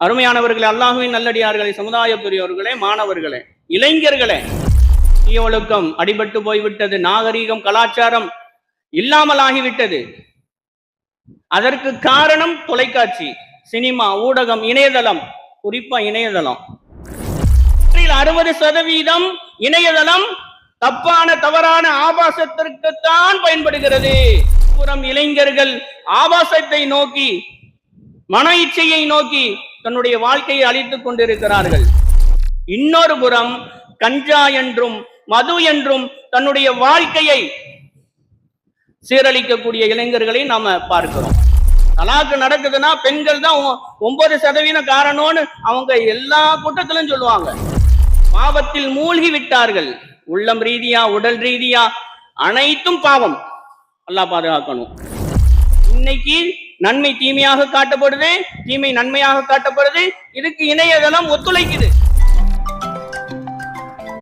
அருமையானவர்களே அல்லாஹுவின் நல்லடியார்களே சமுதாய பெரியவர்களே மாணவர்களே இளைஞர்களே தீய ஒழுக்கம் அடிபட்டு போய்விட்டது நாகரீகம் கலாச்சாரம் இல்லாமல் ஆகிவிட்டது அதற்கு காரணம் தொலைக்காட்சி சினிமா ஊடகம் இணையதளம் குறிப்பா இணையதளம். அறுபது சதவீதம் இணையதளம் தப்பான தவறான ஆபாசத்திற்குத்தான் பயன்படுகிறது. புறம் இளைஞர்கள் ஆபாசத்தை நோக்கி மன இச்சையை நோக்கி தன்னுடைய வாழ்க்கையை அழித்துக் கொண்டிருக்கிறார்கள். இன்னொரு புறம் கஞ்சா என்றும் மது என்றும் தன்னுடைய வாழ்க்கையை சீரழிக்கக்கூடிய இளைஞர்களை நாம பார்க்கிறோம். தலாக்கு நடக்குதுன்னா பெண்கள் தான் ஒ- ஒன்பது சதவீதம் காரணம்னு அவங்க எல்லா கூட்டத்திலும் சொல்லுவாங்க. பாவத்தில் மூழ்கி விட்டார்கள். உள்ளம் ரீதியா உடல் ரீதியா அனைத்தும் பாவம். நல்லா பாதுகாக்கணும். இன்னைக்கு நன்மை தீமையாக காட்டப்படுது தீமை நன்மையாக காட்டப்படுது இதுக்கு இணையதளம் ஒத்துழைக்குது.